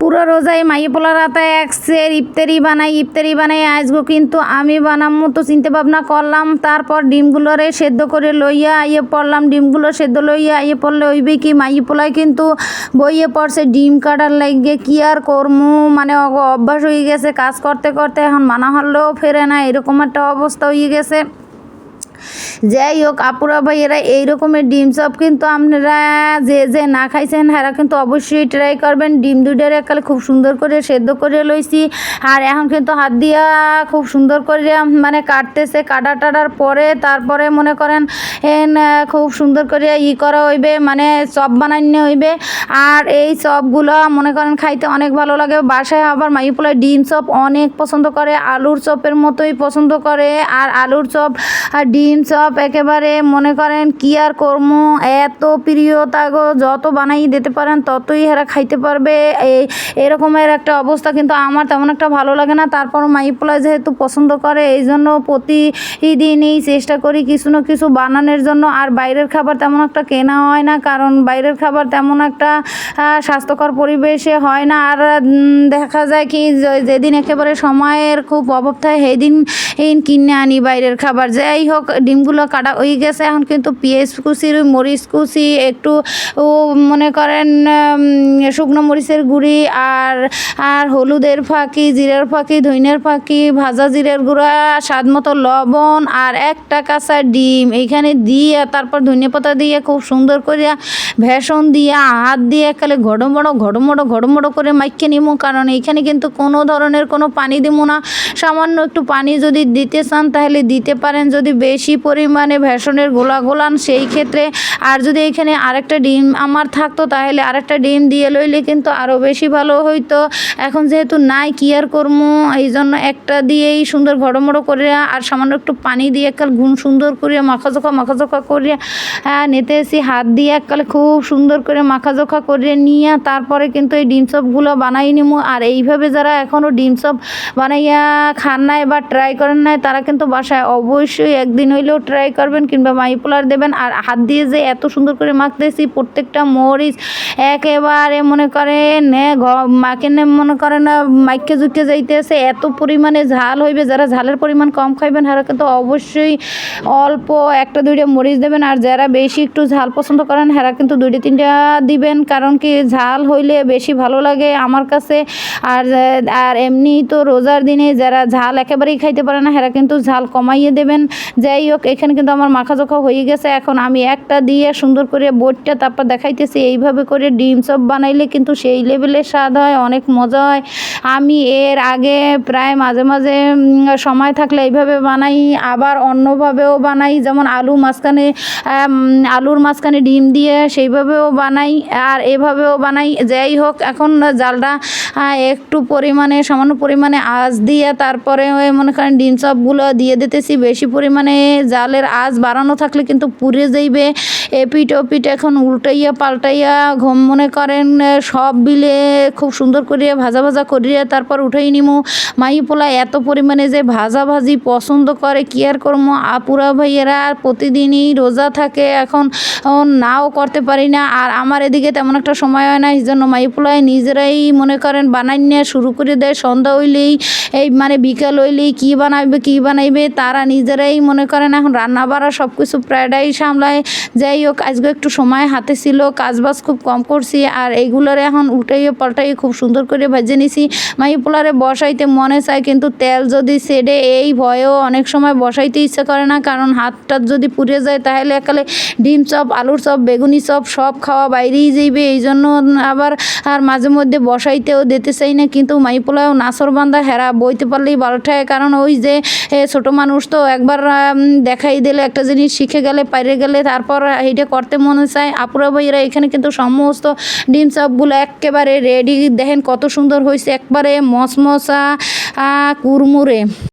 পুরো রোজায় মাইয়ে পোলা রাতে একসের ইফতারি বানাই ইফতারি বানাই, আজগো কিন্তু আমি বানামো তো চিন্তা ভাবনা করলাম। তারপর ডিমগুলোরে সেদ্ধ করে লইয়া আইয়ে পড়লাম, ডিমগুলো সেদ্ধ লইয়া আইয়ে পড়লে হইবে কি? মাইয়ে পোলায় কিন্তু বইয়ে পড়ছে ডিম কাটার লাগে, কি আর করমু? মানে অভ্যাস হয়ে গেছে, কাজ করতে করতে এখন মানা হলেও ফেরে না, এরকম একটা অবস্থা হয়ে গেছে। যাই হোক আপুরা ভাইয়েরা এই রকমের ডিম চপ কিন্তু আপনারা যে যে না খাইছেন, হেরা কিন্তু অবশ্যই ট্রাই করবেন। ডিম দুইটার একালে খুব সুন্দর করে সেদ্ধ করে লইছি। আর এখন কিন্তু হাত দিয়া খুব সুন্দর করে মানে কাটতেছে। কাটা টাটার পরে তারপরে মনে করেন খুব সুন্দর করে ই করা হইবে মানে চপ বানানো হইবে। আর এই চপগুলো মনে করেন খাইতে অনেক ভালো লাগে। বাসায় আবার মাইপুলা ডিম চপ অনেক পছন্দ করে। আলুর চপের মতোই পছন্দ করে। আর আলুর চপ, আর ডিম চপ একেবারে মনে করেন কি আর কর্ম? এত প্রিয় তাগো, যত বানাই দিতে পারেন ততই এরা খাইতে পারবে। এই এরকমের একটা অবস্থা কিন্তু আমার তেমন একটা ভালো লাগে না। তারপর মাইপোলা যেহেতু পছন্দ করে এই জন্য প্রতিদিনই চেষ্টা করি কিছু না কিছু বানানোর জন্য। আর বাইরের খাবার তেমন একটা কেনা হয় না, কারণ বাইরের খাবার তেমন একটা স্বাস্থ্যকর পরিবেশে হয় না। আর দেখা যায় কি যেদিন একেবারে সময়ের খুব অভাব থাকে সেই দিন কিনে আনি বাইরের খাবার। যাই হোক ডিমগুলো কাটা হয়ে গেছে। এখন কিন্তু পেঁয়াজ কুচি, মরিচ কুচি, একটু, ও, মনে করেন শুকনো মরিচের গুঁড়ি আর আর হলুদের ফাঁকি, জিরের ফাঁকি, ধইনের ফাঁকি, ভাজা জিরের গুঁড়া, স্বাদ মতো লবণ আর একটা কাঁচা ডিম। এইখানে দিয়ে, তারপর ধনিয়া পাতা দিয়ে খুব সুন্দর করিয়া ভেষণ দিয়ে হাত দিয়ে একালে ঘড়মড়ো ঘড়মড়ো ঘড়মড়ো করে মাইকে নিমু। কারণ এইখানে কিন্তু কোনো ধরনের কোনো পানি দিব না। সামান্য একটু পানি যদি দিতে চান, তাহলে দিতে পারেন। যদি বেশি পরিমাণে ভেষণের গোলা গোলান সেই ক্ষেত্রে। আর যদি এখানে আরেকটা ডিম আমার থাকতো, তাহলে আরেকটা ডিম দিয়ে লইলে কিন্তু আরও বেশি ভালো হইতো। এখন যেহেতু নাই, কি আর করমু? এই জন্য একটা দিয়েই সুন্দর ঘড়মড়ো করে আর সামান্য একটু পানি দিয়ে একাল গুণ সুন্দর করে মাখাজোখা মাখাজোখা হ্যাঁ নিতে এসি হাত দিয়ে এককালে খুব সুন্দর করে মাখাজোখা করে নিয়ে তারপরে কিন্তু এই ডিম চপগুলো বানাই নিমু। আর এইভাবে যারা এখনও ডিম চপ বানাইয়া খান নাই বা ট্রাই করেন নাই, তারা কিন্তু বাসায় অবশ্যই একদিন হইলেও ট্রাই করবেন কিংবা মাইপোলার দেবেন। আর হাত দিয়ে যে এত সুন্দর করে মাখতেছি, প্রত্যেকটা মরিচ একেবারে মনে করেন মাকে মনে করেন মাইকে জুটে যাইতেছে, এত পরিমাণে ঝাল হইবে। যারা ঝালের পরিমাণ কম খাইবেন, তারা কিন্তু অবশ্যই অল্প একটা দুইটা মরিচ দেবেন। আর যারা বেশি একটু ঝাল পছন্দ করেন হেরা কিন্তু দুইটা তিনটা দিবেন। কারণ কি, ঝাল হইলে বেশি ভালো লাগে আমার কাছে। আর আর এমনি তো রোজার দিনে যারা ঝাল একেবারেই খাইতে পারে না হেরা কিন্তু ঝাল কমাইয়ে দেবেন। যাই হোক এখানে কিন্তু আমার মাখা জোখা হয়ে গেছে। এখন আমি একটা দিয়ে সুন্দর করে বোটটা তারপর দেখাইতেছি। এইভাবে করে ডিম চপ বানাইলে কিন্তু সেই লেভেলের স্বাদ হয়, অনেক মজা হয়। আমি এর আগে প্রায় মাঝে মাঝে সময় থাকলে এইভাবে বানাই, আবার অন্যভাবেও বানাই, যেমন আলু মাঝখানে আলুর মাঝখানে ডিম দিয়ে সেইভাবেও বানাই, আর এভাবেও বানাই, যাই হোক, এখন জালটা একটু পরিমাণে, সামান্য পরিমাণে আঁচ দিয়ে তারপরে মনে করেন ডিম চপগুলো দিয়ে দিতেছি, বেশি পরিমাণে জালের আঁচ বাড়ানো থাকলে কিন্তু পুড়ে যাইবে। এপিট ওপিট এখন উল্টাইয়া পাল্টাইয়া, ঘুম মনে করেন, সব বিলে খুব সুন্দর করিয়া ভাজা ভাজা করিয়া তারপর উঠেই নিমু। মাই পোলা এত পরিমাণে যে ভাজা ভাজি পছন্দ করে, কি আর করব আপুরা ভাইয়েরা প্রতিদিনই রোজা থাকে, এখন নাও করতে পারি না। আর আমার এদিকে তেমন একটা সময় হয় না এই জন্য মাই পোলায় নিজেরাই মনে করেন বানাই নিয়ে শুরু করে দেয়। সন্ধ্যা হইলেই, এই মানে বিকাল হইলেই কী বানাইবে কী বানাইবে, তারা নিজেরাই মনে করেন এখন রান্না বাড়া সব কিছু প্রায়টাই সামলায়। যাই হোক, আজকে একটু সময় হাতে ছিল, কাজবাজ খুব কম করছি, আর এইগুলোর এখন উল্টাইয়ে পাল্টাইয়ে খুব সুন্দর করে ভেজে নিছি। মাই পোলারে বসাইতে মনে চায়, কিন্তু তেল যদি সেডে এই ভয়েও অনেক সময় বসাইতে ইচ্ছে করে না, কারণ হাতটা যদি পুড়ে যায় তাহলে একালে ডিম চপ, আলুর চপ, বেগুনি চপ সব খাওয়া বাইরেই যাইবে। এই জন্য আবার আর মাঝে মধ্যে বসাইতেও দিতে চাই না, কিন্তু মাই পোলাও নাসর বান্ধা হেরা বইতে পারলেই ভালো ঠায়, কারণ ওই যে ছোট মানুষ তো একবার দেখাই দিলে একটা জিনিস শিখে গেলে, পাইরে গেলে তারপর এইটা করতে মনে চায়। আপুরা ভাইয়েরা এখানে কিন্তু সমস্ত ডিম চপগুলো একেবারে রেডি, দেখেন কত সুন্দর হয়েছে একবারে মশমশা কুরমুরে